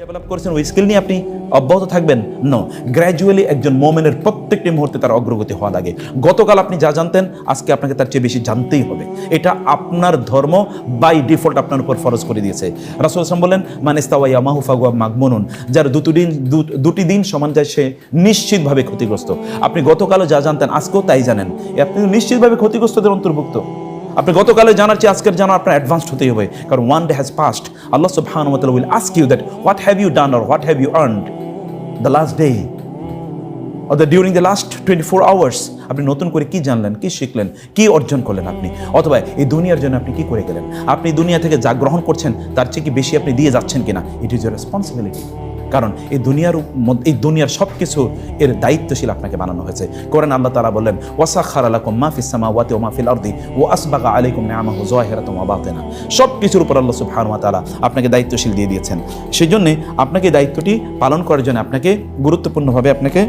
Develop করেছেন, ওই skill নিয়ে আপনি অব্যাহত থাকবেন? নো গ্র্যাজুয়ালি একজন মোমেনের প্রত্যেকটি মুহূর্তে তার অগ্রগতি হওয়া লাগে গতকাল আপনি যা জানতেন, আজকে আপনাকে তার চেয়ে বেশি জানতেই হবে। এটা আপনার ধর্ম বাই ডিফল্ট আপনার উপর ফরজ করে দিয়েছে। রাসুল আসলাম বললেন মানিস্তাওয়াই আমাহু ফাগুয়া মাগমনুন। যার দুটো দিন দুটি দিন সমান যায়, সে নিশ্চিতভাবে ক্ষতিগ্রস্ত। আপনি গতকালও যা জানতেন, আজকেও তাই জানেন। আপনি নিশ্চিতভাবে ক্ষতিগ্রস্তদের অন্তর্ভুক্ত। আপনি গতকালে জানার চেয়ে আজকের জানা আপনার অ্যাডভান্স হতেই হবে। কারণ ওয়ান ডে হ্যাজ পাস্ট আল্লাহ তাআলা will ask you that what have you done or what have you earned the last day or the during the last twenty four hours আপনি নতুন করে কি জানলেন, কি শিখলেন, কি অর্জন করলেন আপনি? অথবা এই দুনিয়ার জন্য আপনি কি করে গেলেন? আপনি দুনিয়া থেকে যা গ্রহণ করছেন, তার চেয়ে কি বেশি আপনি দিয়ে যাচ্ছেন কিনা? ইট ইজ ইউর রেসপন্সিবিলিটি কারণ এই দুনিয়ার এই দুনিয়ার সব কিছু এর দায়িত্বশীল আপনাকে বানানো হয়েছে। কোরআন আল্লাহ তালা বললেন ওয়াসা ওয়াসাখার আলাকুম মাফিস সামা ওয়াতে ও মাহফিল আর্দি ও আসবাগা আলাইকুম নিআমাহু যাহিরাতাম ওয়া বাতিনা। সব কিছুর উপর আল্লাহ মা তালা আপনাকে দায়িত্বশীল দিয়ে দিয়েছেন। সেই জন্যে আপনাকে দায়িত্বটি পালন করার জন্য আপনাকে গুরুত্বপূর্ণভাবে আপনাকে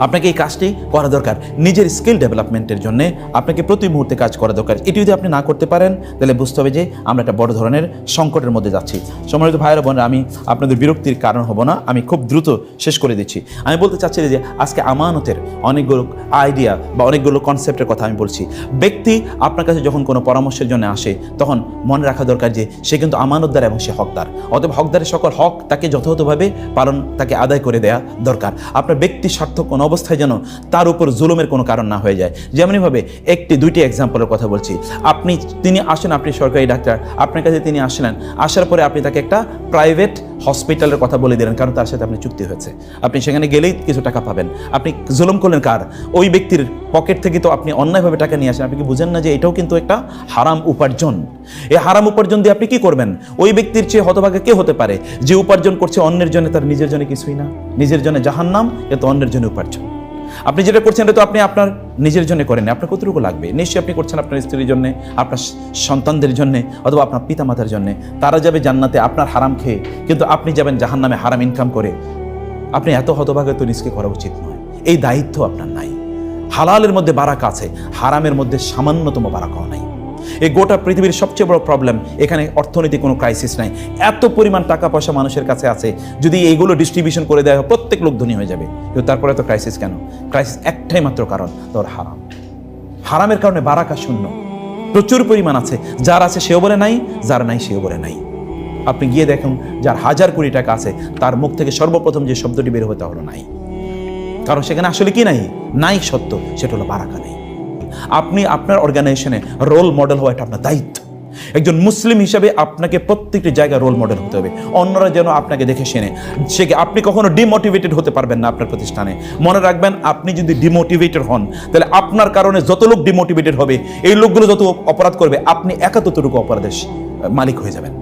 আপনাকে এই কাজটি করা দরকার। নিজের স্কিল ডেভেলপমেন্টের জন্য আপনাকে প্রতি মুহূর্তে কাজ করা দরকার। এটি যদি আপনি না করতে পারেন, তাহলে বুঝতে হবে যে আমরা একটা বড় ধরনের সংকটের মধ্যে যাচ্ছি। সম্মানিত ভাইয়েরা, বোনেরা, আমি আপনাদের বিরক্তির কারণ হব না। আমি খুব দ্রুত শেষ করে দিচ্ছি। আমি বলতে চাচ্ছি যে আজকে আমানতের অনেকগুলো আইডিয়া বা অনেকগুলো কনসেপ্টের কথা আমি বলছি। ব্যক্তি আপনার কাছে যখন কোনো পরামর্শের জন্য আসে, তখন মনে রাখা দরকার যে সে কিন্তু আমানতদার এবং সে হকদার। অতএব হকদারের সকল হক তাকে যথাযথভাবে পালন, তাকে আদায় করে দেয়া দরকার। আপনার ব্যক্তি স্বার্থ কোনো অবস্থায় যেন তার উপর জুলুমের কোনো কারণ না হয়ে যায়। যেমনইভাবে একটি, দুইটি এক্সাম্পলের কথা বলছি। আপনি, তিনি আসেন, আপনি সরকারি ডাক্তার, আপনার কাছে তিনি আসলেন, আসার পরে আপনি তাকে একটা প্রাইভেট হসপিটালের কথা বলে দিলেন, কারণ তার সাথে আপনি চুক্তি হয়েছে। আপনি সেখানে গেলেই কিছু টাকা পাবেন। আপনি জুলুম করলেন কার? ওই ব্যক্তির পকেট থেকে তো আপনি অন্যায়ভাবে টাকা নিয়ে আসেন। আপনি কি বুঝেন না যে এটাও কিন্তু একটা হারাম উপার্জন? এই হারাম উপার্জন দিয়ে আপনি কি করবেন? ওই ব্যক্তির চেয়ে হতভাগে কে হতে পারে? যে উপার্জন করছে অন্যের জন্য তার নিজের জন্য কিছুই না। নিজের জন্য জাহান্নাম, এ তো অন্যের জন্য উপার্জন। আপনি যেটা করছেন এটা তো আপনি আপনার নিজের জন্য করেন আপনার কতটুকু লাগবে? নিশ্চয়ই আপনি করছেন আপনার স্ত্রীর জন্য, আপনার সন্তানদের জন্য, অথবা আপনার পিতামাতার জন্য। তারা যাবে জান্নাতে আপনার হারাম খেয়ে, কিন্তু আপনি যাবেন জাহান নামে হারাম ইনকাম করে। আপনি এত হতভাগে তো নিজকে করা উচিত নয়। এই দায়িত্ব আপনার নাই। হালালের মধ্যে বারাক আছে, হারামের মধ্যে সামান্যতম বারাকাও নাই। এই গোটা পৃথিবীর সবচেয়ে বড় প্রবলেম এখানে অর্থনৈতিক কোনো ক্রাইসিস নাই। এত পরিমাণ টাকা পয়সা মানুষের কাছে আছে, যদি এইগুলো ডিস্ট্রিবিউশন করে দেওয়া হয়, প্রত্যেক লোক ধনী হয়ে যাবে। কিন্তু তারপরে তো ক্রাইসিস কেন? ক্রাইসিস একটাই মাত্র কারণ, তোর হারাম। হারামের কারণে বারাকা শূন্য। প্রচুর পরিমাণ আছে, যার আছে সেও বলে নাই, যার নাই সেও বলে নাই। আপনি গিয়ে দেখুন, যার হাজার কোটি টাকা আছে, তার মুখ থেকে সর্বপ্রথম যে শব্দটি বের হতে হলো নাই। কারণ সেখানে আসলে কি নাই? নাই সত্য, সেটা হলো বারাকা নেই। আপনি আপনার অর্গানাইজেশনে রোল মডেল হওয়া এটা আপনার দায়িত্ব। একজন মুসলিম হিসাবে আপনাকে প্রত্যেকটি জায়গায় রোল মডেল হতে হবে। অন্যরা যেন আপনাকে দেখে শুনে। সে আপনি কখনো ডিমোটিভেটেড হতে পারবেন না আপনার প্রতিষ্ঠানে। মনে রাখবেন, আপনি যদি ডিমোটিভেটেড হন, তাহলে আপনার কারণে যত লোক ডিমোটিভেটেড হবে, এই লোকগুলো যত অপরাধ করবে, আপনি একা অপরাধের মালিক হয়ে যাবেন।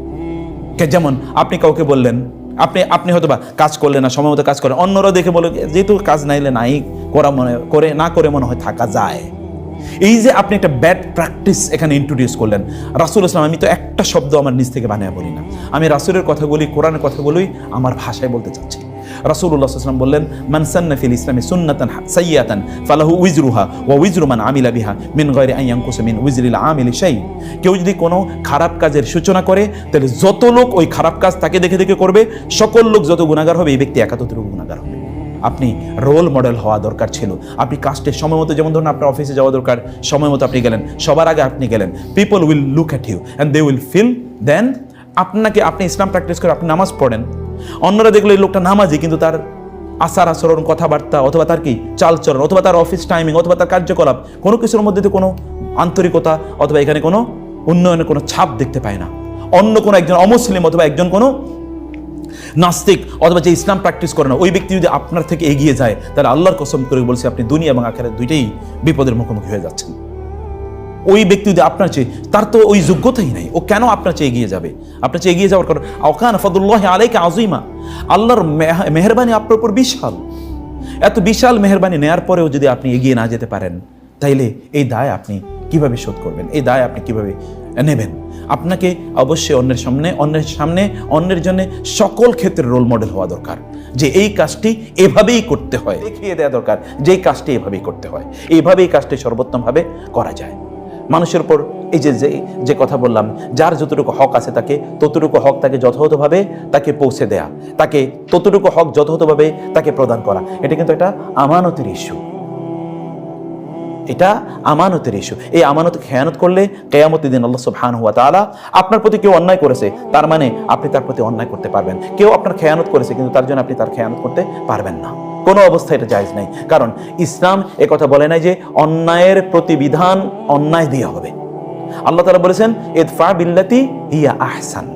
যেমন, আপনি কাউকে বললেন, আপনি আপনি হয়তো বা কাজ করলেন না সময় মতো কাজ করেন। অন্যরা দেখে বলে, যেহেতু কাজ নাইলে নাই, করা মনে, করে, না করে মনে হয় থাকা যায়। এই যে আপনি একটা ব্যাড প্র্যাকটিস এখানে ইন্ট্রোডিউস করলেন, রাসুল ইসলাম, আমি তো একটা শব্দ আমার নিজ থেকে বানিয়ে বলি না। আমি রাসুলের কথাগুলি কোরআনের কথাগুলোই আমার ভাষায় বলতে চাচ্ছি। রাসুল্লাহ সাল্লাম বললেন মানসান্না ফিল ইসলামী সুন্নাতান সাইয়াতান, ফালাহু উইজরুহা ওয়া উইজরু মান আমিলা বিহা মিন গয়রি আন ইয়ানকুসা মিন উইজরিল আমিলি শাই কেউ যদি কোনো খারাপ কাজের সূচনা করে, তাহলে যত লোক ওই খারাপ কাজ তাকে দেখে দেখে করবে, সকল লোক যত গুণাগার হবে, এই ব্যক্তি একাততটুকু গুণাগার হবে। আপনি রোল মডেল হওয়া দরকার ছিল। আপনি কাজটে সময় মতো, যেমন ধরুন আপনার অফিসে যাওয়া দরকার, সময় মতো আপনি গেলেন, সবার আগে আপনি গেলেন people will look at you and they will feel then আপনাকে আপনি ইসলাম প্র্যাকটিস করে আপনি নামাজ পড়েন। অন্যরা দেখল এই লোকটা নামাজি, কিন্তু তার আচার আচরণ, কথাবার্তা, অথবা তার কি চালচরণ, অথবা তার অফিস টাইমিং অথবা তার কার্যকলাপ, কোনো কিছুর মধ্যে তো কোনো আন্তরিকতা, অথবা এখানে কোনো উন্নয়নের কোনো ছাপ দেখতে পায় না। অন্য কোনো একজন অমুসলিম অথবা একজন কোনো নাস্তিক অথবা যে ইসলাম প্র্যাকটিস করে না, ওই ব্যক্তি যদি আপনার থেকে এগিয়ে যায়, তাহলে আল্লাহর কসম করে বলছি আপনি দুনিয়া এবং আখেরাত দুইটাই বিপদের মুখোমুখি হয়ে যাচ্ছেন। ওই ব্যক্তি যদি আপনার চেয়ে, তার তো ওই যোগ্যতাই নাই, ও কেন আপনার চেয়ে এগিয়ে যাবে? আপনার চেয়ে এগিয়ে যাওয়ার কারণ, আওকান ফদুল্লাহ আলাইকে আজিমা আল্লাহর মেহরবানি আপনার উপর বিশাল। এত বিশাল মেহরবানি নেয়ার পরেও যদি আপনি এগিয়ে না যেতে পারেন, তাইলে এই দায় আপনি কীভাবে শোধ করবেন? এই দায় আপনি কীভাবে নেবেন। আপনাকে অবশ্যই অন্যের সামনে অন্যের সামনে, অন্যের জন্য সকল ক্ষেত্রে রোল মডেল হওয়া দরকার। যে এই কাজটি এভাবেই করতে হয়, দেখিয়ে দেওয়া দরকার যে কাজটি এভাবেই করতে হয়। এইভাবেই কাজটি সর্বোত্তমভাবে করা যায়। মানুষের উপর এই যে যে যে কথা বললাম, যার যতটুকু হক আছে তাকে, ততটুকু হক তাকে যথাযথভাবে তাকে পৌঁছে দেয়া, তাকে ততটুকু হক যথাযথভাবে তাকে প্রদান করা, এটা কিন্তু একটা আমানতের ইস্যু এটা আমানতের ইস্যু এই আমানত খেয়ানত করলে কেয়ামতের দিন আল্লাহ সুবহান হুয়া তাআলা আপনার প্রতি কেউ অন্যায় করেছে, তার মানে আপনি তার প্রতি অন্যায় করতে পারবেন। কেউ আপনার খেয়ানত করেছে, কিন্তু তার জন্য আপনি তার খেয়ানত করতে পারবেন না। কোনো অবস্থায় এটা জায়েজ নাই। কারণ ইসলাম কথা বলে নাই যে অন্যায়ের প্রতিবিধান অন্যায় দিয়ে হবে। আল্লাহ তালা বলেছেন, ইদফা বিল্লাতি হিয়া আহসান।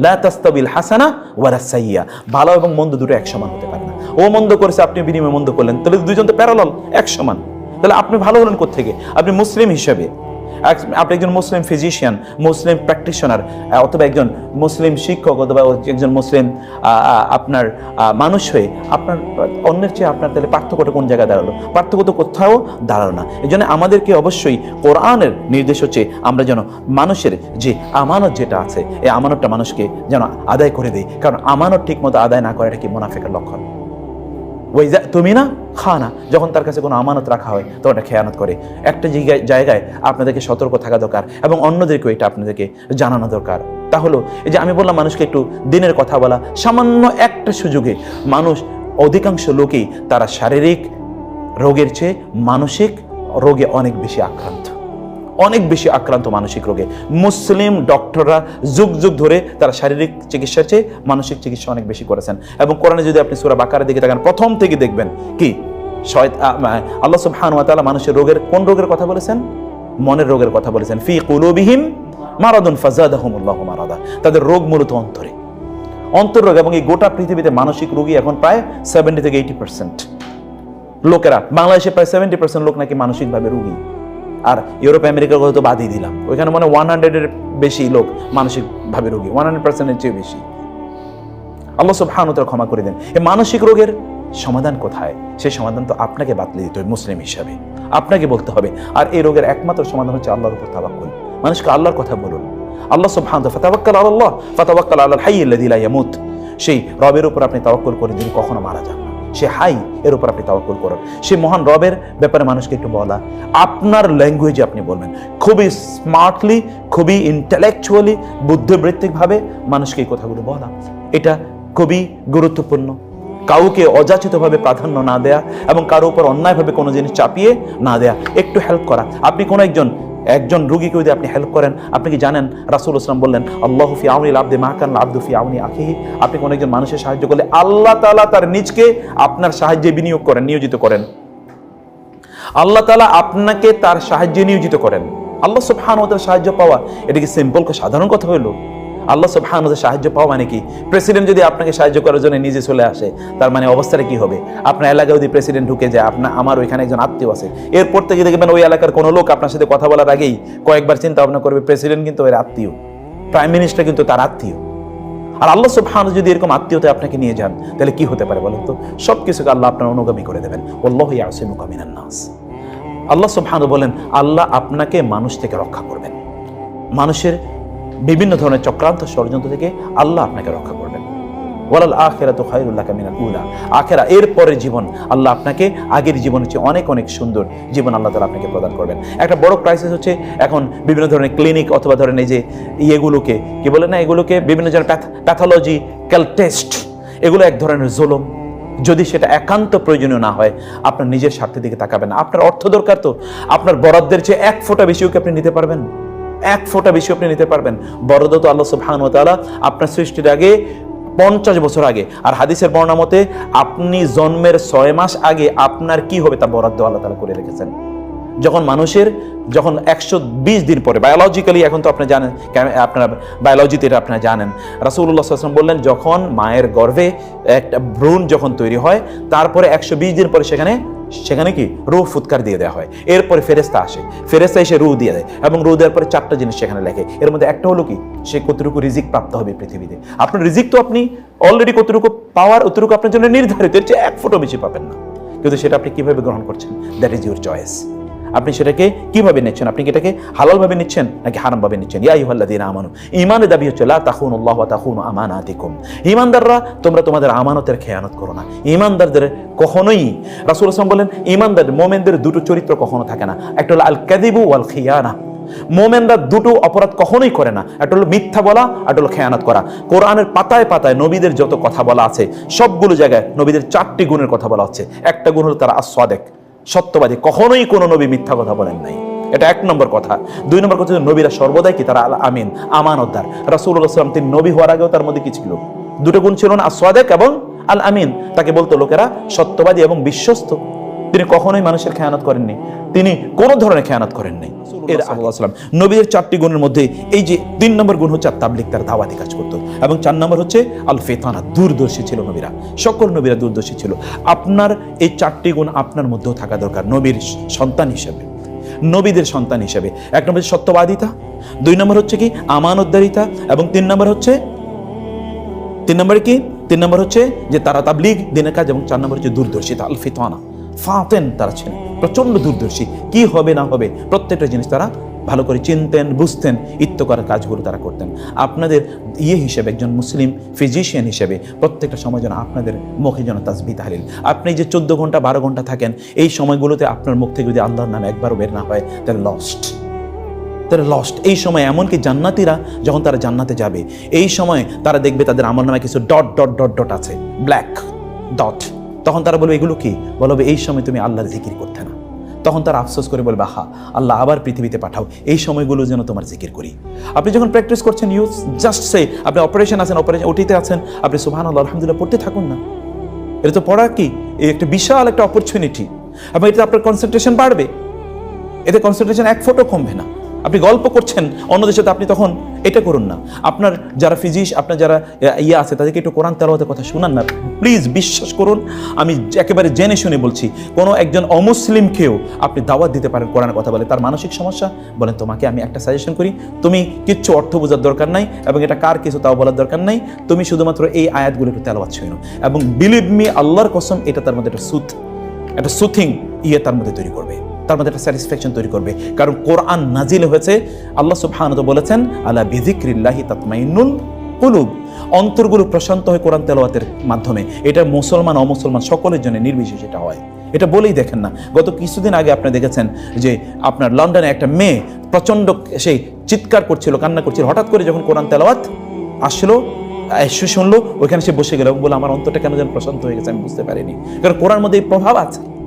লা তাস্তাবিল হাসানা ওয়ালা সাইয়্যা। ভালো এবং মন্দ দুটো এক সমান হতে পারে না। ও মন্দ করেছে, আপনি বিনিময়ে মন্দ করলেন। তাহলে দুজন তো প্যারালাল এক সমান তাহলে আপনি ভালো হলেন থেকে আপনি মুসলিম হিসেবে। আপনি একজন মুসলিম ফিজিশিয়ান মুসলিম প্র্যাকটিশনার অথবা একজন মুসলিম শিক্ষক, অথবা একজন মুসলিম আপনার মানুষ হয়ে আপনার, অন্যের চেয়ে আপনার তাহলে পার্থক্যটা কোন জায়গায় দাঁড়াল? পার্থক্য তো কোথাও দাঁড়াল না। এই জন্য আমাদেরকে অবশ্যই কোরআনের নির্দেশ হচ্ছে আমরা যেন মানুষের যে আমানত যেটা আছে, এই আমানতটা মানুষকে যেন আদায় করে দেয় কারণ আমানত ঠিক মতো আদায় না করা এটা কি মোনাফেকের লক্ষণ? ওই তুমি না খানা। যখন তার কাছে কোনো আমানত রাখা হয়, তখন এটা খেয়ানত করে। একটা জায়গায় আপনাদেরকে সতর্ক থাকা দরকার এবং অন্যদেরকেও এটা আপনাদেরকে জানানো দরকার। তা হলো এই যে আমি বললাম, মানুষকে একটু দিনের কথা বলা, সামান্য একটা সুযোগে মানুষ, অধিকাংশ লোকেই তারা শারীরিক রোগের চেয়ে মানসিক রোগে অনেক বেশি আক্রান্ত। অনেক বেশি আক্রান্ত মানসিক রোগে। মুসলিম ডক্টররা যুগ যুগ ধরে তারা শারীরিক চিকিৎসার চেয়ে মানসিক চিকিৎসা অনেক বেশি করেছেন। এবং কোরআনে যদি আপনি সুরা বাকারের দিকে দেখেন প্রথম থেকে দেখবেন কি? আল্লাহ সুবহান ওয়া তাআলা মানুষের রোগের কোন রোগের কথা বলেছেন? মনের রোগের কথা বলেছেন। ফি কুলুবিহিম মারাদুন ফাজাদাহুমুল্লাহু মারাদা। তাদের রোগ মূলত অন্তরে। অন্তররোগ এবং এই গোটা পৃথিবীতে মানসিক রোগী এখন প্রায় সেভেন্টি থেকে এইটি পার্সেন্ট লোকেরা, বাংলাদেশে প্রায় সেভেন্টি পার্সেন্ট লোক নাকি মানসিকভাবে রোগী। আর ইউরোপ আমেরিকার কথা তো বাদই দিলাম। ওইখানে মানে ওয়ান হান্ড্রেডের বেশি লোক মানসিকভাবে রোগী ওয়ান হান্ড্রেড পার্সেন্টের চেয়ে বেশি। আল্লাহ সব হানুতার ক্ষমা করে দেন। এই মানসিক রোগের সমাধান কোথায়? সেই সমাধান তো আপনাকে বাতলে দিতে হবে, মুসলিম হিসাবে। আপনাকে বলতে হবে, আর এই রোগের একমাত্র সমাধান হচ্ছে আল্লাহর উপর তাবাক্কুল মানুষকে আল্লাহর কথা বলুন। আল্লাহ সুবহান ফাতাওয়াক্কাল আল্লাহ ফাতাওয়াক্কাল আল্লাহ হাইয়্যিল লাযী লা ইয়ামুত। সেই রবের উপর আপনি তাওয়াক্কুল করে দিন কখনো মারা যান সে হাই, এর উপর আপনি তাওয়াক্কুল করুন। সে মহান রবের ব্যাপারে মানুষকে একটু বলা। আপনার ল্যাঙ্গুয়েজে আপনি বলবেন। খুবই স্মার্টলি খুবই ইন্টেলেকচুয়ালি বুদ্ধিবৃত্তিকভাবে মানুষকে এই কথাগুলো বলা। এটা খুবই গুরুত্বপূর্ণ। কাউকে অযাচিতভাবে প্রাধান্য না দেয়া এবং কারও উপর অন্যায়ভাবে কোনো জিনিস চাপিয়ে না দেয়া। একটু হেল্প করা। আপনি কোনো একজন একজন রুগীকে যদি আপনি হেল্প করেন, আপনি কি জানেন? রাসুল ইসলাম বললেন, আল্লাহ ফি আউনি আব্দে মাহকান আব্দু ফি আউনি আখিহি। আপনি কোনো একজন মানুষের সাহায্য করলে আল্লাহ তালা তার নিজকে আপনার সাহায্যে বিনিয়োগ করেন, নিয়োজিত করেন। আল্লাহ তালা আপনাকে তার সাহায্যে নিয়োজিত করেন। আল্লাহ সুফহান সাহায্য পাওয়া। এটা কি সিম্পল সাধারণ কথা হইল। আল্লাহ সুবহানাহু ওয়া সাহায্য পাওয়া মানে কি? প্রেসিডেন্ট যদি আপনাকে সাহায্য করার জন্য নিজে চলে আসে, তার মানে অবস্থাটা কি হবে? আপনার এলাকায় যদি প্রেসিডেন্ট ঢুকে যায়, আপনার, আমার ওইখানে একজন আত্মীয় আছে। এরপর থেকে দেখবেন ওই এলাকার কোনো লোক আপনার সাথে কথা বলার আগেই কয়েকবার চিন্তা ভাবনা করবে প্রেসিডেন্ট কিন্তু ওর আত্মীয়। প্রাইম মিনিস্টার কিন্তু তার আত্মীয়। আর আল্লাহ সুবহানাহু যদি এরকম আত্মীয়তা আপনাকে নিয়ে যান, তাহলে কি হতে পারে বলেন তো? সব কিছুকে আল্লাহ আপনার অনুগামী করে দেবেন। আল্লাহ ইয়াসিমুকা মিনান নাস। আল্লাহ সুবহানাহু বলেন, আল্লাহ আপনাকে মানুষ থেকে রক্ষা করবেন। মানুষের বিভিন্ন ধরনের চক্রান্ত ষড়যন্ত্র থেকে আল্লাহ আপনাকে রক্ষা করবেন। ওয়ালাল আখেরা তো খায়রুল্লাহ মিনাল উলা। আখেরা, এর পরের জীবন আল্লাহ আপনাকে আগের জীবনের চেয়ে অনেক অনেক সুন্দর জীবন আল্লাহ তালা আপনাকে প্রদান করবেন। একটা বড় ক্রাইসিস হচ্ছে এখন বিভিন্ন ধরনের ক্লিনিক অথবা ধরেন এই যে ইয়েগুলোকে, কি বলে না এগুলোকে? বিভিন্ন ধরনের প্যাথোলজিক্যাল টেস্ট এগুলো এক ধরনের জুলুম। যদি সেটা একান্ত প্রয়োজনীয় না হয়, আপনার নিজের স্বার্থের দিকে তাকাবেন আপনার অর্থ দরকার তো। আপনার বরাদ্দের চেয়ে এক ফোঁটা বেশিও কি আপনি নিতে পারবেন? এক ফোঁটা বেশি আপনি নিতে পারবেন। বরাদ্দ তো আল্লাহ সুবহানাহু ওয়া তাআলা আপনার সৃষ্টির আগে পঞ্চাশ বছর আগে। আর হাদিসের বর্ণনা মতে আপনি জন্মের ছয় মাস আগে আপনার কি হবে তা বরাদ্দ আল্লাহ তাআলা করে রেখেছেন। যখন মানুষের যখন একশো বিশ দিন পরে বায়োলজিক্যালি এখন তো আপনি জানেন আপনারা বায়োলজিতে এটা আপনারা জানেন। রাসুল্লাহ আসলাম বললেন, যখন মায়ের গর্ভে একটা ভ্রূণ যখন তৈরি হয়, তারপরে একশো বিশ দিন পরে সেখানে সেখানে কি? রু ফুৎকার দিয়ে দেওয়া হয়। এরপরে ফেরেস্তা আসে। ফেরেস্তা এসে রু দিয়ে দেয় এবং রু দেওয়ার পরে চারটা জিনিস সেখানে লেখে। এর মধ্যে একটা হলো কি? সে কতটুকু রিজিক প্রাপ্ত হবে পৃথিবীতে। আপনার রিজিক তো আপনি অলরেডি কতটুকু পাওয়ার অতটুকু আপনার জন্য নির্ধারিত। এর চেয়ে এক ফুটো বেশি পাবেন না। কিন্তু সেটা আপনি কীভাবে গ্রহণ করছেন? দ্যাট ইজ ইউর চয়েস আপনি সেটাকে কীভাবে নিচ্ছেন? আপনি কি এটাকে হালালভাবে নিচ্ছেন নাকি হারামভাবে নিচ্ছেন? ইয়া ইউহাল্লাযীনা আমানু ঈমানের দাবি হচ্ছে, লা তাখুনুল্লাহ ওয়া তাখুনু আমানাতিকুম। ঈমানদাররা, তোমরা তোমাদের আমানতের খেয়ানত করো না। ঈমানদারদের কখনোই, রাসূল সাল্লাল্লাহু বলেন, ঈমানদার, মুমিনদের দুটো চরিত্র কখনো থাকে না। একটা হলো আল কাযিবু ওয়াল খিয়ানা। মোমেনরা দুটো অপরাধ কখনোই করে না। একটা হলো মিথ্যা বলা একটা হলো খেয়ানত করা। কোরআনের পাতায় পাতায় নবীদের যত কথা বলা আছে, সবগুলো জায়গায় নবীদের চারটি গুণের কথা বলা হচ্ছে। একটা গুণ হলো তারা আস্বাদেক সত্যবাদী। কখনোই কোনো নবী মিথ্যা কথা বলেন নাই। এটা এক নম্বর কথা। দুই নম্বর কথা নবীরা সর্বদাই কি? তারা আল আমিন, আমানতদার। রাসূলুল্লাহ সাল্লাম তিনি নবী হওয়ার আগেও তার মধ্যে কি ছিল? দুটো গুণ ছিল না আস্বাদেক এবং আল আমিন। তাকে বলতো লোকেরা সত্যবাদী এবং বিশ্বস্ত। তিনি কখনোই মানুষের খেয়ানত করেননি। তিনি কোনো ধরনের খেয়ানত করেননি। এর আল্লাহাম নবীদের চারটি গুণের মধ্যে এই যে তিন নম্বর গুণ হচ্ছে তাবলিক তার দাওয়াতি কাজ করতো। এবং চার নম্বর হচ্ছে আল ফেতানা দূরদর্শী ছিল নবীরা। সকল নবীরা দূরদর্শী ছিল। আপনার এই চারটি গুণ আপনার মধ্যেও থাকা দরকার নবীর সন্তান হিসেবে। নবীদের সন্তান হিসেবে। এক নম্বর হচ্ছে সত্যবাদিতা দুই নম্বর হচ্ছে কি আমানতদারিতা এবং তিন নম্বর হচ্ছে তিন নম্বরে কি? তিন নম্বর হচ্ছে যে তারা তাবলিগ দিনের কাজ এবং চার নম্বর হচ্ছে দূরদর্শিতা আল ফিতানা ফাতেন তারা ছিলেন। প্রচণ্ড দূরদর্শী। কি হবে না হবে, প্রত্যেকটা জিনিস তারা ভালো করে চিনতেন, বুঝতেন ইত্যকার কাজগুলো তারা করতেন। আপনাদের ইয়ে হিসেবে একজন মুসলিম ফিজিশিয়ান হিসেবে প্রত্যেকটা সময় যেন আপনাদের মুখে যেন তাসবি তাহলিল। আপনি যে চোদ্দ ঘণ্টা, বারো ঘণ্টা থাকেন, এই সময়গুলোতে আপনার মুখ থেকে যদি আল্লাহর নামে একবারও বের না হয়, তাহলে লস্ট তারা লস্ট এই সময় এমনকি জান্নাতিরা যখন তারা জান্নাতে যাবে, এই সময় তারা দেখবে তাদের আমার নামে কিছু ডট ডট ডট ডট আছে। ব্ল্যাক ডট তখন তারা বলবে, এগুলো কি? বলবে এই সময় তুমি আল্লাহর জিকির করতে না। তখন তারা আফসোস করে বলবে হা আল্লাহ আবার পৃথিবীতে পাঠাও। এই সময়গুলো যেন তোমার জিকির করি। আপনি যখন প্র্যাকটিস করছেন ইউ জাস্ট সে আপনি অপারেশন আছেন, অপারেশন, ওটিতে আছেন, আপনি সুহান আল্লাহ আলহামদুলিল্লাহ পড়তে থাকুন না। এটা তো পড়া কি? এই একটা বিশাল একটা অপরচুনিটি এবং এতে আপনার কনসেন্ট্রেশন বাড়বে। এতে কনসেন্ট্রেশন এক ফোটো কমবে না। আপনি গল্প করছেন অন্যদের সাথে, আপনি তখন এটা করুন না। আপনার যারা ফিজিস আপনার যারা ইয়ে আছে, তাদেরকে একটু কোরআন তেলাওয়াতের কথা শুনান না। প্লিজ বিশ্বাস করুন, আমি একেবারে জেনে শুনে বলছি, কোনো একজন অমুসলিমকেও আপনি দাওয়াত দিতে পারেন কোরআনের কথা বলে। তার মানসিক সমস্যা? বলেন, তোমাকে আমি একটা সাজেশন করি, তুমি কিচ্ছু অর্থ বোঝার দরকার নাই এবং এটা কার কিছু তাও বলার দরকার নাই, তুমি শুধুমাত্র এই আয়াতগুলো একটু তেলাওয়াত শুনো। এবং বিলিভ মি আল্লাহর কসম, এটা তার মধ্যে একটা সুথ একটা সুথিং ইয়ে তার মধ্যে তৈরি করবে। তার মধ্যে একটা স্যাটিসফ্যাকশন তৈরি করবে। কারণ কোরআন নাজিল হয়েছে, আল্লাহ সুবহানাহু বলেছেন, আলা বিযিকরিল্লাহি তাতমাইন্নুল কুলুব। অন্তরগুলো প্রশান্ত হয় কোরআন তেলাওয়াতের মাধ্যমে। এটা মুসলমান, অমুসলমান সকলের জন্য নির্বিশেষে এটা হয়। এটা বলেই দেখেন না। গত কিছুদিন আগে আপনি দেখেছেন যে আপনার লন্ডনে একটা মেয়ে প্রচণ্ড সেই চিৎকার করছিল, কান্না করছিল। হঠাৎ করে যখন কোরআন তেলাওয়াত আসলো, এসে শুনলো, ওইখানে সে বসে গেল বলে আমার অন্তরটা কেন যেন প্রশান্ত হয়ে গেছে? আমি বুঝতে পারিনি। কারণ কোরআন মধ্যে এই প্রভাব আছে।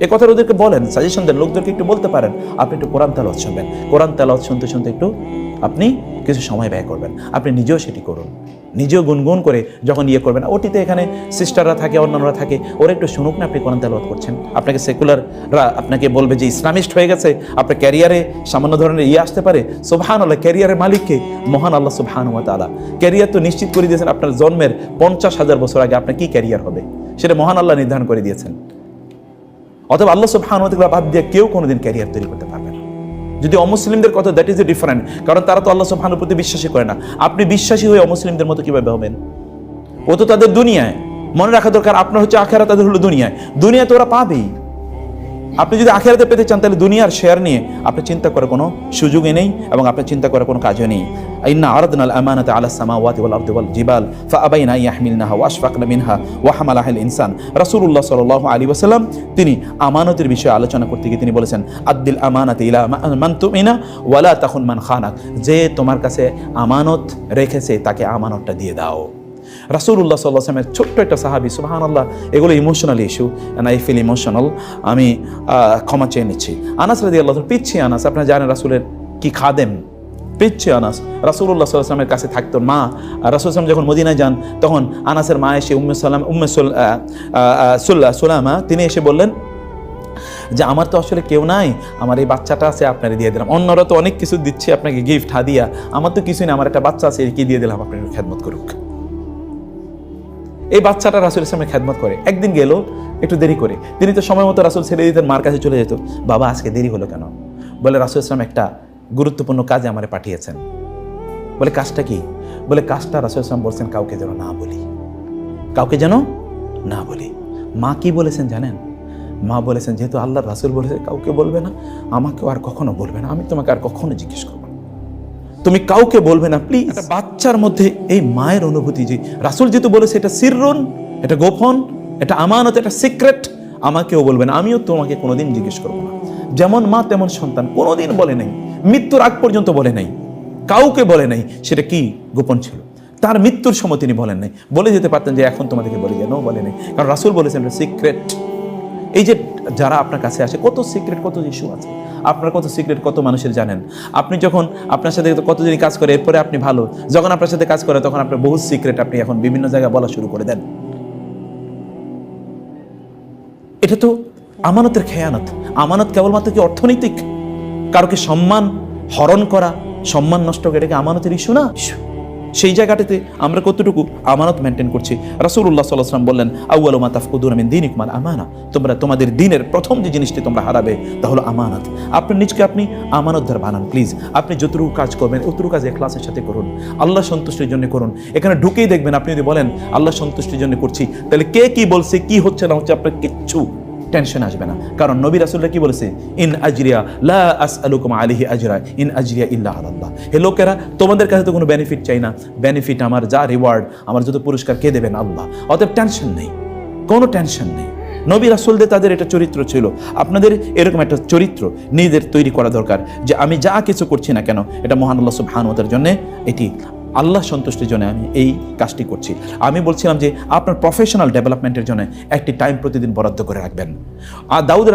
এ কথা ওদেরকে বলেন সাজেশন দেন লোকদেরকে একটু বলতে পারেন। আপনি একটু কোরআন তেলাওয়াত শুনবেন। কোরআন তেলাওয়াত শুনতে শুনতে একটু আপনি কিছু সময় ব্যয় করবেন। আপনি নিজেও সেটি করুন। নিজেও গুনগুন করে যখন ইয়ে করবেন, ওটিতে এখানে সিস্টাররা থাকে, অন্যান্যরা থাকে, ওরা একটু শুনুক না আপনি কোরআন তেলাওয়াত করছেন। আপনাকে সেকুলাররা আপনাকে বলবে যে ইসলামিস্ট হয়ে গেছে, আপনার ক্যারিয়ারে সামান্য ধরনের ইয়ে আসতে পারে। সুবহান আল্লাহ ক্যারিয়ারের মালিককে মহান আল্লাহ সুবহান ওয়া তাআলা। ক্যারিয়ার তো নিশ্চিত করে দিয়েছেন, আপনার জন্মের পঞ্চাশ হাজার বছর আগে আপনার কি ক্যারিয়ার হবে? সেটা মহান আল্লাহ নির্ধারণ করে দিয়েছেন। অথবা আল্লাহ সুবহান বাদ দিয়ে কেউ কোনোদিন ক্যারিয়ার তৈরি করতে পারবে না। যদি অমুসলিমদের কথা দ্যাট ইজ এ ডিফারেন্ট কারণ তারা তো আল্লাহ সুবহানুর প্রতি বিশ্বাসী করে না। আপনি বিশ্বাসী হয়ে অমুসলিমদের মতো কীভাবে হবেন? ও তো তাদের দুনিয়ায়। মনে রাখা দরকার, আপনার হচ্ছে আখেরা তাদের হলো দুনিয়ায়। দুনিয়া তো ওরা পাবেই। আপনি যদি আখেরাতে পেতে চান, তাহলে দুনিয়ার শেয়ার নিয়ে আপনি চিন্তা করার কোনো সুযোগই নেই এবং আপনার চিন্তা করার কোনো কাজও নেই। ইন্না আরাদনাল আমানাতা আলা সামাওয়াতি ওয়াল আরদি ওয়াল জিবাল, ফাআবাইনা ইয়াহমিলনাহা ওয়া আশফাকনা মিনহা ওয়া হামালাহাল ইনসান। রাসূলুল্লাহ সাল্লাল্লাহু আলাইহি ওয়াসাল্লাম, তিনি আমানতের বিষয়ে আলোচনা করতে গিয়ে তিনি বলেছেন, আদ্দিল আমানাতি ইলা মান তুমিনা ওয়ালা তাখুন মান খানাক। যে তোমার কাছে আমানত রেখেছে, তাকে আমানতটা দিয়ে দাও। রাসুল্লাহ সাল্লাহামের ছোট্ট একটা সাহাবি সুবাহান আল্লাহ এগুলো emotional issue and I feel emotional আমি ক্ষমা চেয়ে নিচ্ছি। আনাস রাদি আল্লাহ পিচ্ছি আনাস আপনারা জানেন রাসুলের কি খাদেম? পিচ্ছি আনাস রাসুল্লাহ সাল্লাহামের কাছে থাকতো মা। রাসুল আসলাম যখন মদিনায় যান, তখন আনাসের মা এসে উম্মে সাল্লাম উম্মে সুল্লাহ সুলামা, তিনি এসে বললেন, যে আমার তো আসলে কেউ নাই, আমার এই বাচ্চাটা আছে, আপনারে দিয়ে দিলাম। অন্যরা তো অনেক কিছু দিচ্ছে আপনাকে গিফট হাদিয়া। আমার তো কিছুই না, আমার একটা বাচ্চা আছে, কি দিয়ে দিলাম আপনার খেদমত করুক। এই বাচ্চাটা রাসুল ইসলামের খেদমত করে। একদিন গেল, একটু দেরি করে। তিনি তো সময় মতো রাসুল ছেড়ে দিতেন, মার কাছে চলে যেত। বাবা, আজকে দেরি হলো কেন? বলে রাসুল ইসলাম একটা গুরুত্বপূর্ণ কাজে আমারে পাঠিয়েছেন। বলে, কাজটা কি? বলে, কাজটা রাসুল ইসলাম বলছেন, কাউকে যেন না বলি। কাউকে যেন না বলি। মা কি বলেছেন জানেন? মা বলেছেন, যেহেতু আল্লাহ রাসুল বলেছে, কাউকে বলবে না, আমাকেও আর কখনো বলবে না। আমি তোমাকে আর কখনো জিজ্ঞেস করব তুমি কাউকে বলবে না প্লিজ একটা বাচ্চার মধ্যে এই মায়ের অনুভূতি যে রাসুল যেহেতু বলেছে, এটা সিররুন, এটা গোপন, এটা আমানত, এটা সিক্রেট, আমাকেও বলবে না, আমিও তোমাকে কোনোদিন জিজ্ঞেস করব না। যেমন মা, তেমন সন্তান, কোনোদিন বলে নাই। মৃত্যুর আগ পর্যন্ত বলে নাই। কাউকে বলে নাই, সেটা কি গোপন ছিল? তার মৃত্যুর সময় তিনি বলেন নাই। বলে যেতে পারতেন যে এখন তোমাদেরকে বলে যায় নো বলে নাই। কারণ রাসুল বলেছেন সিক্রেট। এই যে যারা আপনার কাছে আসে, কত সিক্রেট, কত ইস্যু আছে। আপনার কত সিক্রেট কত মানুষের জানেন? আপনি যখন আপনার সাথে কতদিন কাজ করে, এরপরে আপনি ভালো। যখন আপনার সাথে কাজ করে, তখন আপনার বহু সিক্রেট আপনি এখন বিভিন্ন জায়গায় বলা শুরু করে দেন। এটা তো আমানতের খেয়ানত। আমানত কেবলমাত্র কি অর্থনৈতিক? কারোকে সম্মান হরণ করা, সম্মান নষ্ট করে এটাকে আমানতের ইস্যু না? issue। সেই জায়গাটাতে আমরা কতটুকু আমানত মেনটেন করছি? আলাইহি ওয়াসাল্লাম বললেন, আউয়ালু মা তাফকুদুনা মিন দীনিকুম আল আমানা। তোমরা তোমাদের দিনের প্রথম যে জিনিসটি তোমরা হারাবে, তা হলো আমানত। আপনার নিজকে আপনি আমানতদার বানান প্লিজ আপনি যতটুকু কাজ করবেন, অতটুকু কাজ এখলাসের সাথে করুন। আল্লাহ সন্তুষ্টির জন্য করুন। এখানে ঢুকেই দেখবেন, আপনি যদি বলেন, আল্লাহ সন্তুষ্টির জন্য করছি। তাহলে কে কি বলছে, কি হচ্ছে না হচ্ছে আপনার কিচ্ছু টেনশন আসবে না। কারণ নবী রাসুল্লাহ কি বলেছে? ইন আজরিয়া লা আসআলুকুম আলাইহি আজরা, ইন আজরিয়া ইল্লা আল্লাহ হে লোকেরা, তোমাদের কাছে তো কোনো বেনিফিট চাই না। বেনিফিট আমার যা রিওয়ার্ড আমার যত পুরস্কার, কে দেবেন? আল্লাহ। অতএব টেনশন নেই। কোনো টেনশন নেই। নবী রাসুলদের তাদের এটা চরিত্র ছিল। আপনাদের এরকম একটা চরিত্র নিজেদের তৈরি করা দরকার যে আমি যা কিছু করছি না কেন, এটা মহান আল্লাহ সুবহানুতার জন্য এটি আল্লাহ সন্তুষ্টির জন্য আমি এই কাজটি করছি। আমি বলছিলাম যে আপনার প্রফেশনাল ডেভেলপমেন্টের জন্য একটি টাইম প্রতিদিন বরাদ্দ করে রাখবেন। আর দাউদ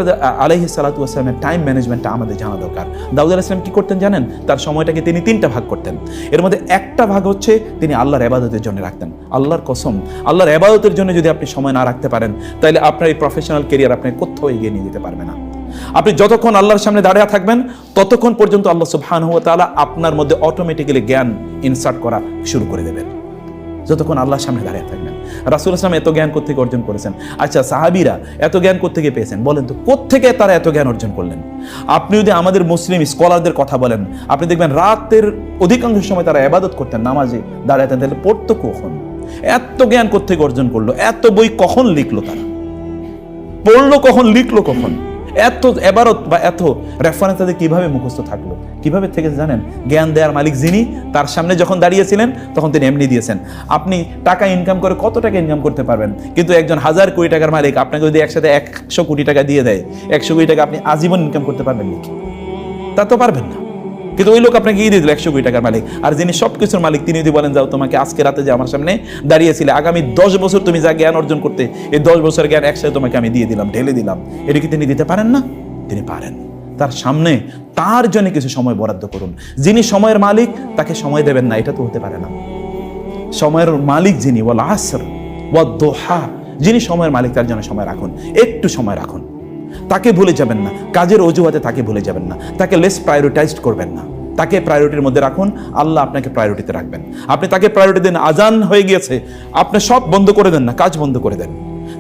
আলহি সালাতু আসলামের টাইম ম্যানেজমেন্টটা আমাদের জানা দরকার। দাউদ আলাহ ইসলাম কী করতেন জানেন? তার সময়টাকে তিনি তিনটা ভাগ করতেন। এর মধ্যে একটা ভাগ হচ্ছে তিনি আল্লাহর এবাদতের জন্য রাখতেন। আল্লাহর কসম, আল্লাহর এবাদতের জন্য যদি আপনি সময় না রাখতে পারেন, তাহলে আপনার এই প্রফেশনাল কেরিয়ার আপনি কোথাও এগিয়ে নিয়ে যেতে পারবে না। আপনি যতক্ষণ আল্লাহর সামনে দাঁড়িয়ে থাকবেন, ততক্ষণ পর্যন্ত আল্লাহ সুবহানাহু ওয়া তাআলা আপনার মধ্যে অটোমেটিক্যালি জ্ঞান ইনসার্ট করা শুরু করে দেবেন। যতক্ষণ আল্লাহর সামনে দাঁড়িয়ে থাকবেন। রাসুল ইসলাম এত জ্ঞান কোথেকে অর্জন করেছেন? আচ্ছা সাহাবিরা এত জ্ঞান কোথেকে পেয়েছেন? বলেন তো কোথেকে তারা এত জ্ঞান অর্জন করলেন? আপনি যদি আমাদের মুসলিম স্কলারদের কথা বলেন, আপনি দেখবেন রাতের অধিকাংশ সময় তারা এবাদত করতেন, নামাজে দাঁড়াতেন তাহলে পড়তো কখন? এত জ্ঞান কোথেকে অর্জন করল? এত বই কখন লিখলো তারা? পড়ল কখন, লিখলো কখন? এত এবারত বা এত রেফারেন্স তাদের কীভাবে মুখস্থ থাকল? কীভাবে থেকে জানেন? জ্ঞান দেওয়ার মালিক যিনি, তার সামনে যখন দাঁড়িয়েছিলেন, তখন তিনি এমনি দিয়েছেন। আপনি টাকা ইনকাম করে কত টাকা ইনকাম করতে পারবেন? কিন্তু একজন হাজার কোটি টাকার মালিক আপনাকে যদি একসাথে একশো কোটি টাকা দিয়ে দেয়, একশো কোটি টাকা আপনি আজীবন ইনকাম করতে পারবেন নাকি? তা তো পারবেন না। কিন্তু ওই লোক আপনাকে দিয়ে দিল, একশো কোটি টাকার মালিক। আর যিনি সব কিছুর মালিক, তিনি যদি বলেন, যাও, তোমাকে আজকে রাতে যে আমার সামনে দাঁড়িয়েছিলে, আগামী দশ বছর তুমি যা জ্ঞান অর্জন করতে, এই দশ বছর জ্ঞান একসাথে তোমাকে আমি দিয়ে দিলাম, ঢেলে দিলাম। এটা কি তিনি দিতে পারেন না? তিনি পারেন। তার সামনে, তার জন্য কিছু সময় বরাদ্দ করুন। যিনি সময়ের মালিক, তাকে সময় দেবেন না, এটা তো হতে পারে না। সময়ের মালিক যিনি, ওয়াল আসর ওয়া দোহা, যিনি সময়ের মালিক, তার জন্য সময় রাখুন। একটু সময় রাখুন। তাকে ভুলে যাবেন না। কাজের অজুহাতে তাকে ভুলে যাবেন না। তাকে লেস প্রায়োরিটাইজড করবেন না। তাকে প্রায়োরিটির মধ্যে রাখুন। আল্লাহ আপনাকে প্রায়োরিটিতে রাখবেন। আপনি তাকে প্রায়োরিটি দেন, আজান হয়ে গিয়েছে। আপনি সব বন্ধ করে দেন না, কাজ বন্ধ করে দেন।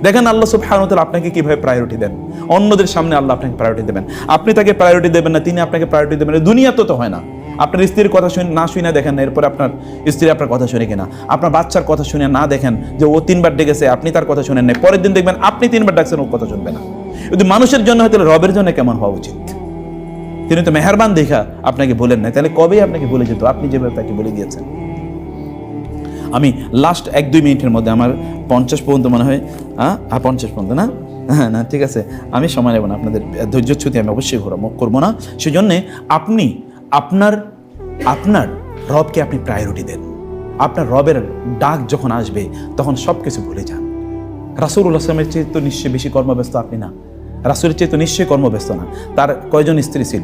দেখেন আল্লাহ সুবহানাহু ওয়া তাআলা আপনাকে কীভাবে প্রায়োরিটি দেন। অন্যদের সামনে আল্লাহ আপনাকে প্রায়োরিটি দেবেন। আপনি তাকে প্রায়োরিটি দেবেন না, তিনি আপনাকে প্রায়োরিটি দেবেন না। দুনিয়া তো হয় না। আপনার স্ত্রীর কথা শুনে, না শুনে দেখেন না, এরপরে আপনার স্ত্রী আপনার কথা শুনে কিনা। আপনার বাচ্চার কথা শুনে না দেখেন যে ও তিনবার ডেকেছে, আপনি তার কথা শুনেন নাই। পরের দিন দেখবেন আপনি তিনবার ডাকছেন, ও কথা শুনবে না। যদি মানুষের জন্য হয় তাহলে রবের জন্য কেমন হওয়া উচিত? তিনি তো মেহরবান দেখা আপনাকে বলেন না তাহলে কবে আপনাকে বলে যেত? আপনি যেভাবে তাকে বলে দিয়েছেন। আমি লাস্ট এক দুই মিনিটের মধ্যে আমার পঞ্চাশ পর্যন্ত মনে হয় হ্যাঁ পঞ্চাশ পর্যন্ত না? হ্যাঁ না, ঠিক আছে। আমি সময় নেব না, আপনাদের ধৈর্য ধৈর্যচ্যুতি আমি অবশ্যই করব না। সেজন্যে আপনি আপনার আপনার রবকে আপনি প্রায়োরিটি দেন। আপনার রবের ডাক যখন আসবে, তখন সব কিছু ভুলে যান। রাসুল আসলামের চেয়ে তো নিশ্চয়ই বেশি কর্মব্যস্ত আপনি না। রাসুলের চেয়ে তো নিশ্চয়ই কর্মব্যস্ত না। তার কয়জন স্ত্রী ছিল?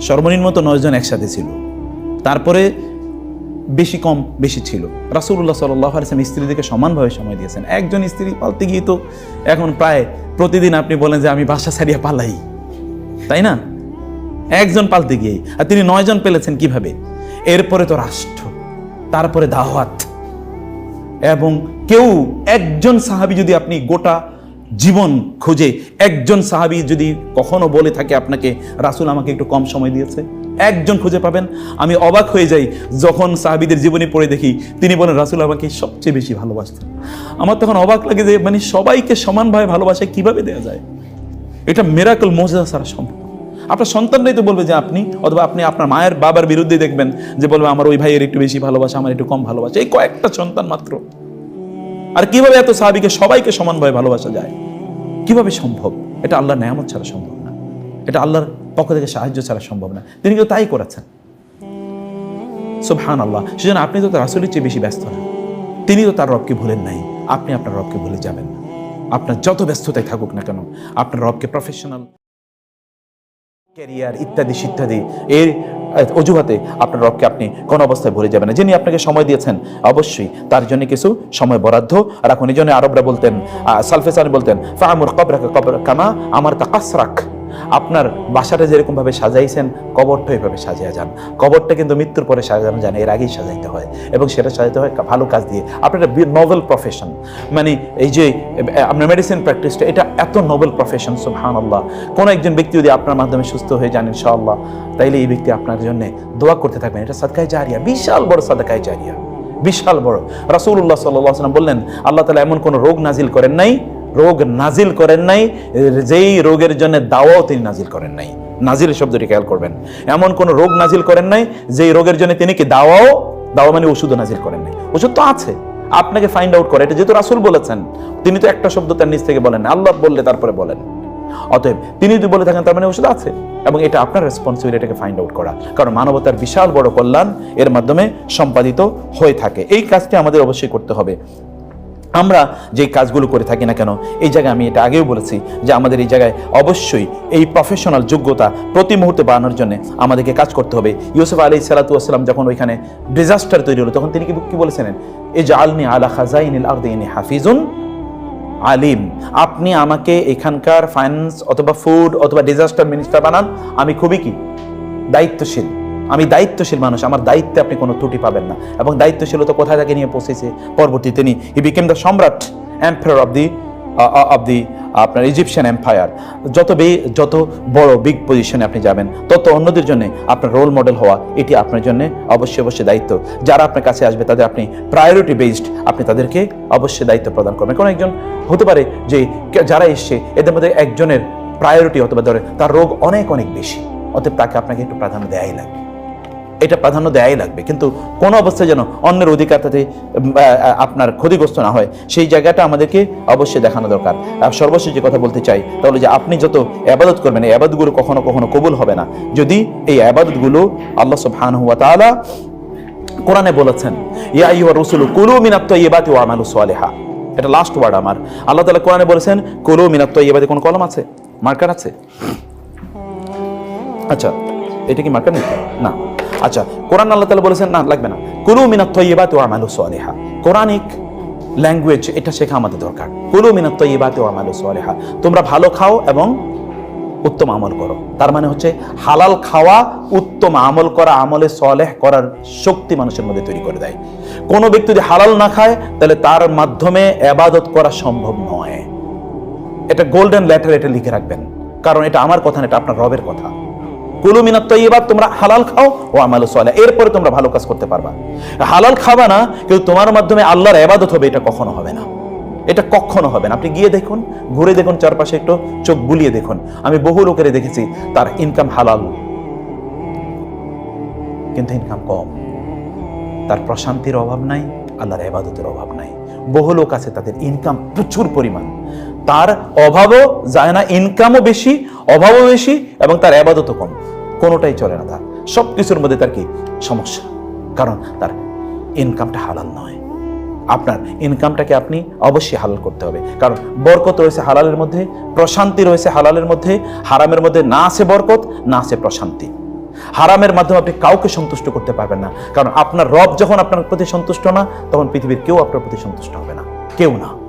সর্বনিম্ন তো নয়জন একসাথে ছিল। তারপরে বেশি কম, বেশি ছিল। রাসুল্লাহ সাল্লাহ আলসালাম স্ত্রীদেরকে সমানভাবে সময় দিয়েছেন। একজন স্ত্রী পালতে গিয়ে তো এখন প্রায় প্রতিদিন আপনি বলেন যে আমি বাসা ছাড়িয়ে পালাই। তাই না? একজন পালতে গিয়েই আর তিনি নয়জন পেলেছেন কীভাবে? এরপরে তো রাষ্ট্র, তারপরে দাওয়াত। এবং কেউ একজন সাহাবি যদি আপনি গোটা জীবন খুঁজে। একজন সাহাবি যদি কখনো বলে থাকে আপনাকে, রাসুল আমাকে একটু কম সময় দিয়েছে। একজন খুঁজে পাবেন। আমি অবাক হয়ে যাই যখন সাহাবিদের জীবনী পড়ে দেখি, তিনি বলেন, রাসুল আমাকে সবচেয়ে বেশি ভালোবাসতেন। আমার তখন অবাক লাগে যে মানে সবাইকে সমানভাবে ভালোবাসা কীভাবে দেওয়া যায়? এটা মেরাকল মজা ছাড়া সম্ভব। আপনার সন্তানরাই তো বলবে যে, আপনি অথবা আপনি আপনার মায়ের বাবার বিরুদ্ধে দেখবেন যে, বলবে, আমার ওই ভাইয়ের একটু বেশি ভালোবাসা, আমার একটু কম ভালোবাসা। এই কয়েকটা সন্তান মাত্র। আর কীভাবে এত সাহাবিকে সবাইকে সমানভাবে ভালোবাসা যায়? কীভাবে সম্ভব? এটা আল্লাহর নেয়ামত ছাড়া সম্ভব না। এটা আল্লাহর পক্ষ থেকে সাহায্য ছাড়া সম্ভব না। তিনি কিন্তু তাই করেছেন। সুবহান আল্লাহ সেজন্য আপনি তো তার আসলের চেয়ে বেশি ব্যস্ত না। তিনি তো তার রবকে ভুলেন নাই। আপনি আপনার রবকে ভুলে যাবেন না। আপনার যত ব্যস্ততায় থাকুক না কেন, আপনার রবকে প্রফেশনাল ক্যারিয়ার ইত্যাদি ইত্যাদি এর অজুহাতে আপনার রবকে আপনি কোনো অবস্থায় ভরে যাবেন না। যিনি আপনাকে সময় দিয়েছেন, অবশ্যই তার জন্য কিছু সময় বরাদ্দ। রাখুন এই জন্য আরবরা বলতেন সালফেসানি বলতেন ফাহামুর কবরাকে কবর, কামা আমার তাকাস রাখ আপনার বাসাটা যেরকম ভাবে সাজাইছেন, কবরটা এইভাবে সাজিয়ে যান। কবরটা কিন্তু মৃত্যুর পরে সাজানো যায় এর আগেই সাজাইতে হয়। এবং সেটা সাজাতে হয় ভালো কাজ দিয়ে। আপনার একটা প্রফেশন মানে এই যে, আপনার মেডিসিন প্র্যাকটিসটা এটা এত নোবেল প্রফেশন সুবহান আল্লাহ কোনো একজন ব্যক্তি যদি আপনার মাধ্যমে সুস্থ হয়ে যান, ইনশাআল্লাহ, তাইলে এই ব্যক্তি আপনার জন্য দোয়া করতে থাকবেন। এটা সাদকায় জারিয়া, বিশাল বড় সাদকায় জারিয়া। বিশাল বড়। আলাইহি ওয়াসাল্লাম বললেন, আল্লাহ তাআলা এমন কোন রোগ নাজিল করেন নাই রোগ নাজিল করেন নাই, যেই রোগের জন্য দাওয়াও তিনি নাজিল করেন নাই। নাজিল শব্দটি খেয়াল করবেন। এমন কোন রোগ নাজিল করেন নাই, যেই রোগের জন্য তিনি কি দাওয়াও, দাওয়া মানে ওষুধও নাজিল করেন নাই। ওষুধ তো আছে, আপনাকে ফাইন্ড আউট করে, এটা যেহেতু রাসূল বলেছেন, তিনি তো একটা শব্দ তার নিজ থেকে বলেন আল্লাহ বললে তারপরে বলেন। অতএব তিনি যদি বলে থাকেন, তার মানে ওষুধ আছে। এবং এটা আপনার রেসপন্সিবিলিটি এটাকে ফাইন্ড আউট করা। কারণ মানবতার বিশাল বড় কল্যাণ এর মাধ্যমে সম্পাদিত হয়ে থাকে। এই কাজটি আমাদের অবশ্যই করতে হবে। আমরা যে কাজগুলো করে থাকি না কেন, এই জায়গায় আমি এটা আগেও বলেছি যে আমাদের এই জায়গায় অবশ্যই এই প্রফেশনাল যোগ্যতা প্রতি মুহূর্তে বাড়ানোর জন্য আমাদেরকে কাজ করতে হবে। ইউসুফ আলী সালাতু আসসালাম যখন ওইখানে ডিজাস্টার তৈরি হলো, তখন তিনি কি কি বলেছিলেন? এই যে আলনি আলা খাজাইনিল আরদিনী হাফিজুন আলিম। আপনি আমাকে এখানকার ফাইন্যান্স অথবা ফুড অথবা ডিজাস্টার মিনিস্টার বানান, আমি খুবই কি? দায়িত্বশীল। আমি দায়িত্বশীল মানুষ, আমার দায়িত্বে আপনি কোনো ত্রুটি পাবেন না। এবং দায়িত্বশীলতা কোথায় তাকে নিয়ে পৌঁছেছে? পরবর্তী তিনি হি বিকেম দ্য সম্রাট empire of the of the আপনার ইজিপশিয়ান এম্পায়ার যত বে, যত বড় বিগ পজিশনে আপনি যাবেন, তত অন্যদের জন্য আপনার রোল মডেল হওয়া, এটি আপনার জন্য অবশ্যই অবশ্যই দায়িত্ব। যারা আপনার কাছে আসবে, তাদের আপনি প্রায়োরিটি বেসড আপনি তাদেরকে অবশ্যই দায়িত্ব প্রদান করবেন। কোনো একজন হতে পারে যে যারা এসছে, এদের মধ্যে একজনের প্রায়োরিটি অথবা ধরে তার রোগ অনেক অনেক বেশি, অতএব তাকে আপনাকে একটু প্রাধান্য দেয়াই লাগবে। এটা প্রাধান্য দেয়াই লাগবে। কিন্তু কোনো অবস্থায় যেন অন্যের অধিকার তাতে আপনার ক্ষতিগ্রস্ত না হয়, সেই জায়গাটা আমাদেরকে অবশ্যই দেখানো দরকার। আর সর্বশেষ যে কথা বলতে চাই তাহলে যে আপনি যত আবাদত করবেন, এই আবাদতগুলো কখনো কখনো কবুল হবে না। যদি এই আবাদতগুলো আল্লাহ সুবহানাহু ওয়া তাআলা কোরআনে বলেছেন, ইয়া রাসূলু কুলু মিনাত তাইয়্যিবাতি ওয়া আমালু এটা লাস্ট ওয়ার্ড আমার। আল্লাহ তালা কোরআনে বলেছেন, কুলু মিনাত তাইয়্যিবাতি কোন কলম আছে? মার্কার আছে? আচ্ছা এটা কি মার্কার না। আচ্ছা কোরআন আল্লাহ তাআলা বলেছেন, না, লাগবে না। কুলু মিনাত তাইয়্যিবাতি ওয়া আমালু সালিহা। কোরআনিক ল্যাঙ্গুয়েজ, এটা শেখা আমাদের দরকার। কুলু মিনাত তাইয়্যিবাতি ওয়া আমালু সালিহা। তোমরা ভালো খাও এবং উত্তম আমল করো। তার মানে হচ্ছে, হালাল খাওয়া উত্তম আমল করা, আমলে সলেহ করার শক্তি মানুষের মধ্যে তৈরি করে দেয়। কোনো ব্যক্তি যদি হালাল না খায়, তাহলে তার মাধ্যমে আবাদত করা সম্ভব নয়। এটা গোল্ডেন লেটার এটা লিখে রাখবেন। কারণ এটা আমার কথা না, এটা আপনার রবের কথা। কুলু মিনাত তৈবাদ তোমরা হালাল খাও ও আমাল সোয়ালে এরপরে তোমরা ভালো কাজ করতে পারবা। হালাল খাবা না, কিন্তু তোমার মাধ্যমে আল্লাহর আবাদত হবে, এটা কখনো হবে না। এটা কখনো হবে না। আপনি গিয়ে দেখুন, ঘুরে দেখুন, চারপাশে একটু চোখ বুলিয়ে দেখুন। আমি বহু লোকের দেখেছি, তার ইনকাম হালাল। কিন্তু ইনকাম কম। তার প্রশান্তির অভাব নাই, আল্লাহর এবাদতের অভাব নাই। বহু লোক আছে, তাদের ইনকাম প্রচুর পরিমাণ। তার অভাবও যায় না ইনকামও বেশি, অভাবও বেশি এবং তার আবাদতও কম। কোনোটাই চলে না তার। সব কিছুর মধ্যে তার কি? সমস্যা। কারণ তার ইনকামটা হালাল নয়। আপনার ইনকামটাকে আপনি অবশ্যই হালাল করতে হবে। কারণ বরকত রয়েছে হালালের মধ্যে, প্রশান্তি রয়েছে হালালের মধ্যে, হারামের মধ্যে না আছে বরকত, না আছে প্রশান্তি। হারামের মাধ্যমে আপনি কাউকে সন্তুষ্ট করতে পারবেন না। কারণ আপনার রব যখন আপনার প্রতি সন্তুষ্ট না, তখন পৃথিবীর কেউ আপনার প্রতি সন্তুষ্ট হবে না। কেউ না।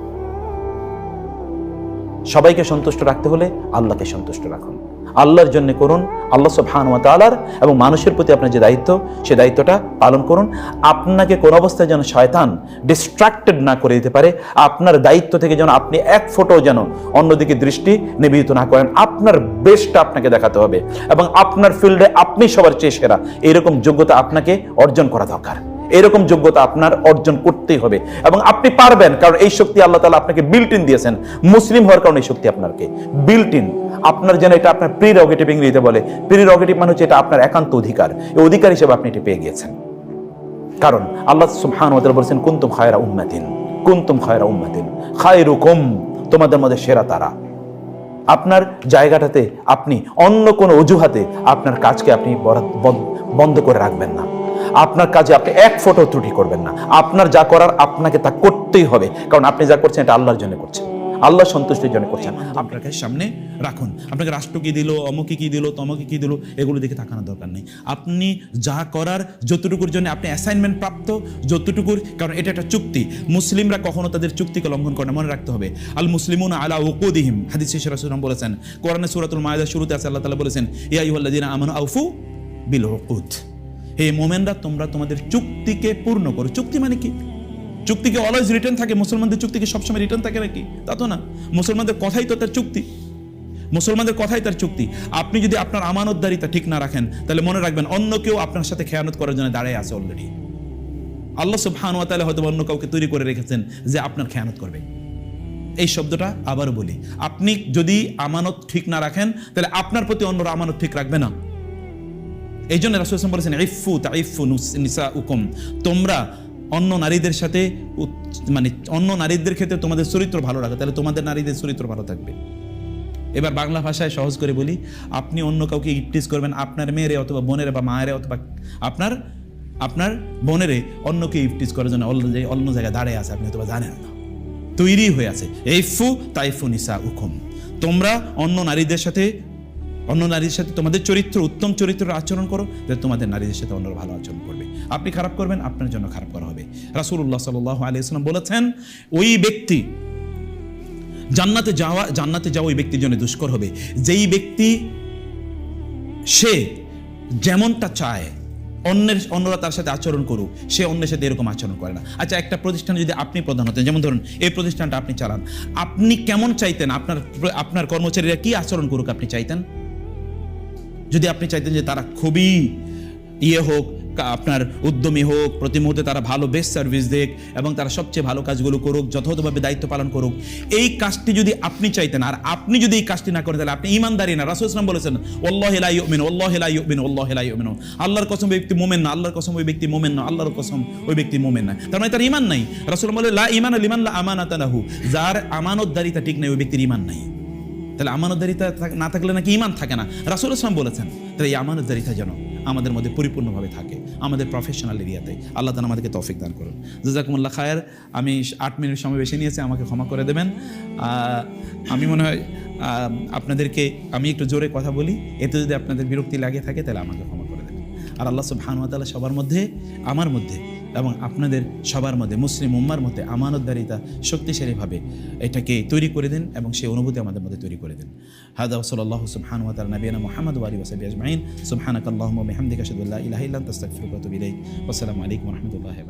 সবাইকে সন্তুষ্ট রাখতে হলে আল্লাহকে সন্তুষ্ট রাখুন। আল্লাহর জন্য করুন, আল্লাহ সুবহানাহু তাআলার এবং মানুষের প্রতি আপনার যে দায়িত্ব, সে দায়িত্বটা পালন করুন। আপনাকে কোন অবস্থায় যেন শয়তান ডিস্ট্রাক্টেড না করে দিতে পারে, আপনার দায়িত্ব থেকে যেন আপনি এক ফোটো যেন অন্যদিকে দৃষ্টি নিবেদিত না করেন, আপনার বেস্টটা আপনাকে দেখাতে হবে এবং আপনার ফিল্ডে আপনি সবার চেয়ে সেরা। এরকম যোগ্যতা আপনাকে অর্জন করা দরকার। এরকম যোগ্যতা আপনার অর্জন করতেই হবে। এবং আপনি পারবেন, কারণ এই শক্তি আল্লাহ তালা আপনাকে বিল্ট ইন দিয়েছেন। মুসলিম হওয়ার কারণে এই শক্তি আপনাকে বিল্ট ইন আপনার যেন এটা আপনার প্রি রগেটিভ ইংরেজিতে বলে। প্রি রগেটিভ মানে হচ্ছে এটা আপনার একান্ত অধিকার। এই অধিকার হিসেবে আপনি এটি পেয়ে গিয়েছেন। কারণ আল্লাহ সুবহান বলেছেন, কুনতুম খায়রা উম্মাতিন। কুনতুম খায়রা উম্মাতিন। খায়রুকুম, তোমাদের মধ্যে সেরা তারা। আপনার জায়গাটাতে আপনি অন্য কোনো অজুহাতে আপনার কাজকে আপনি বন্ধ করে রাখবেন না। আপনার কাজে আপনি এক ফটো ত্রুটি করবেন না। আপনার যা করার আপনাকে তা করতেই হবে। কারণ আপনি যা করছেন এটা আল্লাহর জন্য করছেন। আল্লাহ সন্তুষ্টির জন্য করছেন। আপনাকে সামনে রাখুন। আপনাকে রাষ্ট্র কি দিল অমুকে কি দিল তমকে কি দিল, এগুলো দেখে তাকানোর দরকার নেই। আপনি যা করার যতটুকুর জন্য আপনি অ্যাসাইনমেন্ট প্রাপ্ত, যতটুকুর, কারণ এটা একটা চুক্তি। মুসলিমরা কখনো তাদের চুক্তিকে লঙ্ঘন করে মনে রাখতে হবে আল মুসলিমুন আলা ওকুদিহিম হাদিস রাসূলুল্লাহ বলেছেন, কোরআনে সুরাতুল মায়েদা শুরুতে আছে, আল্লাহ তাআলা বলেছেন, ইয়া আইয়ুহাল্লাযিনা আমানু আউফু বিল উকুদ। হে মোমেনরা, তোমরা তোমাদের চুক্তিকে পূর্ণ করো। চুক্তি মানে কি? চুক্তিকে অলওয়েজ রিটার্ন থাকে। মুসলমানদের চুক্তিকে সবসময় রিটার্ন থাকে নাকি? তা তো না। মুসলমানদের কথাই তো তার চুক্তি। মুসলমানদের কথাই তার চুক্তি। আপনি যদি আপনার আমানতদারিতা ঠিক না রাখেন, তাহলে মনে রাখবেন অন্য কেউ আপনার সাথে খেয়ানত করার জন্য দাঁড়ায় আছে অলরেডি আল্লাহ সুবহান ওয়া তাআলা হয়তো অন্য কাউকে তৈরি করে রেখেছেন যে আপনার খেয়ানত করবে। এই শব্দটা আবারও বলি। আপনি যদি আমানত ঠিক না রাখেন, তাহলে আপনার প্রতি অন্যরা আমানত ঠিক রাখবে না। এই জন্য রাসুল ইসলাম বলেছেন, ইফু তা ইফু নিসা উকুম তোমরা অন্য নারীদের সাথে মানে অন্য নারীদের ক্ষেত্রে তোমাদের চরিত্র ভালো রাখো, তাহলে তোমাদের নারীদের চরিত্র ভালো থাকবে। এবার বাংলা ভাষায় সহজ করে বলি, আপনি অন্য কাউকে ইপটিস করবেন আপনার মেয়েরে অথবা বোনেরে বা মায়েরে অথবা আপনার আপনার বোনেরে অন্যকে ইপটিস করার জন্য অন্য জায়গায় দাঁড়িয়ে আছে, আপনি অথবা জানেন না। তৈরি হয়ে আছে এই ফু তাইফু নিসা উকুম তোমরা অন্য নারীদের সাথে অন্য নারীর সাথে তোমাদের চরিত্র, উত্তম চরিত্রের আচরণ করো, তাহলে তোমাদের নারীদের সাথে অন্যরা ভালো আচরণ করবে। আপনি খারাপ করবেন, আপনার জন্য খারাপ করা হবে। রাসূলুল্লাহ সাল্লাল্লাহু আলাইহি ওয়াসাল্লাম বলেছেন, ওই ব্যক্তি জান্নাতে যাওয়া জান্নাতে যাওয়া ওই ব্যক্তির জন্য দুষ্কর হবে। যেই ব্যক্তি, সে যেমনটা চায়, অন্যের, অন্যরা তার সাথে আচরণ করুক, সে অন্যের সাথে এরকম আচরণ করে না। আচ্ছা একটা প্রতিষ্ঠানে যদি আপনি প্রধান হতেন, যেমন ধরুন, এই প্রতিষ্ঠানটা আপনি চালান, আপনি কেমন চাইতেন? আপনার আপনার কর্মচারীরা কি আচরণ করুক আপনি চাইতেন? যদি আপনি চাইতেন যে তারা খুবই ইয়ে হোক আপনার উদ্যমী হোক, প্রতি মুহূর্তে তারা ভালো বেস্ট সার্ভিস দেখ এবং তারা সবচেয়ে ভালো কাজগুলো করুক, যথাযথভাবে দায়িত্ব পালন করুক, এই কাজটি যদি আপনি চাইতেন আর আপনি যদি এই কাজটি না করেন, তাহলে আপনি ইমানদারি না। রাসূল ইসলাম বলেছেন ওল্লাহ লা ইউমিনু ওল্লাহ হেলাই ইউমিনু ওল্লাহ লা ইউমিনু। আল্লাহর কসম ওই ব্যক্তি মোমেন না, আল্লাহর কসম ওই ব্যক্তি মোমেন না, আল্লাহর কসম ওই ব্যক্তি মোমেন না। তার মানে তার ইমান নাই। রাসূল বলে, লা ইমান লিমান লা আমানাতা লাহু। যার আমানতদারিতা ঠিক নাই, ওই ব্যক্তির ইমান নাই। তাহলে আমানতদারিতা না থাকলে নাকি ইমান থাকে না। রাসুল ইসলাম বলেছেন, তাহলে এই আমানতদারিতা যেন আমাদের মধ্যে পরিপূর্ণভাবে থাকে, আমাদের প্রফেশনাল এরিয়াতে। আল্লাহ তালা আমাদেরকে তৌফিক দান করুন। জাজাকুমুল্লাহ খায়ের, আমি আট মিনিট সময় বেশি নিয়েছি, আমাকে ক্ষমা করে দেবেন। আমি মনে হয় আপনাদেরকে আমি একটু জোরে কথা বলি, এতে যদি আপনাদের বিরক্তি লাগে থাকে, তাহলে আমাকে ক্ষমা করে দেবেন। আর আল্লাহ সুবহানুয়াতালা সবার মধ্যে, আমার মধ্যে এবং আপনাদের সবার মধ্যে, মুসলিম উম্মার মধ্যে আমানতদারিতা শক্তিশালীভাবে এটাকে তৈরি করে দেন এবং সেই অনুভূতি আমাদের মধ্যে তৈরি করে দেন। হাদা সাল্লাহ সুবহান ওয়া তাআলা মোহাম্মদ মুহাম্মদ ওয়া আজমাইন। সুবহানাকাল্লাহুম্মা ওয়া বিহামদিকা আশহাদু আল্লা ইলাহা ইল্লা আনতা আস্তাগফিরুকা আসসালামু আলাইকুম রাহমাতুল্লাহি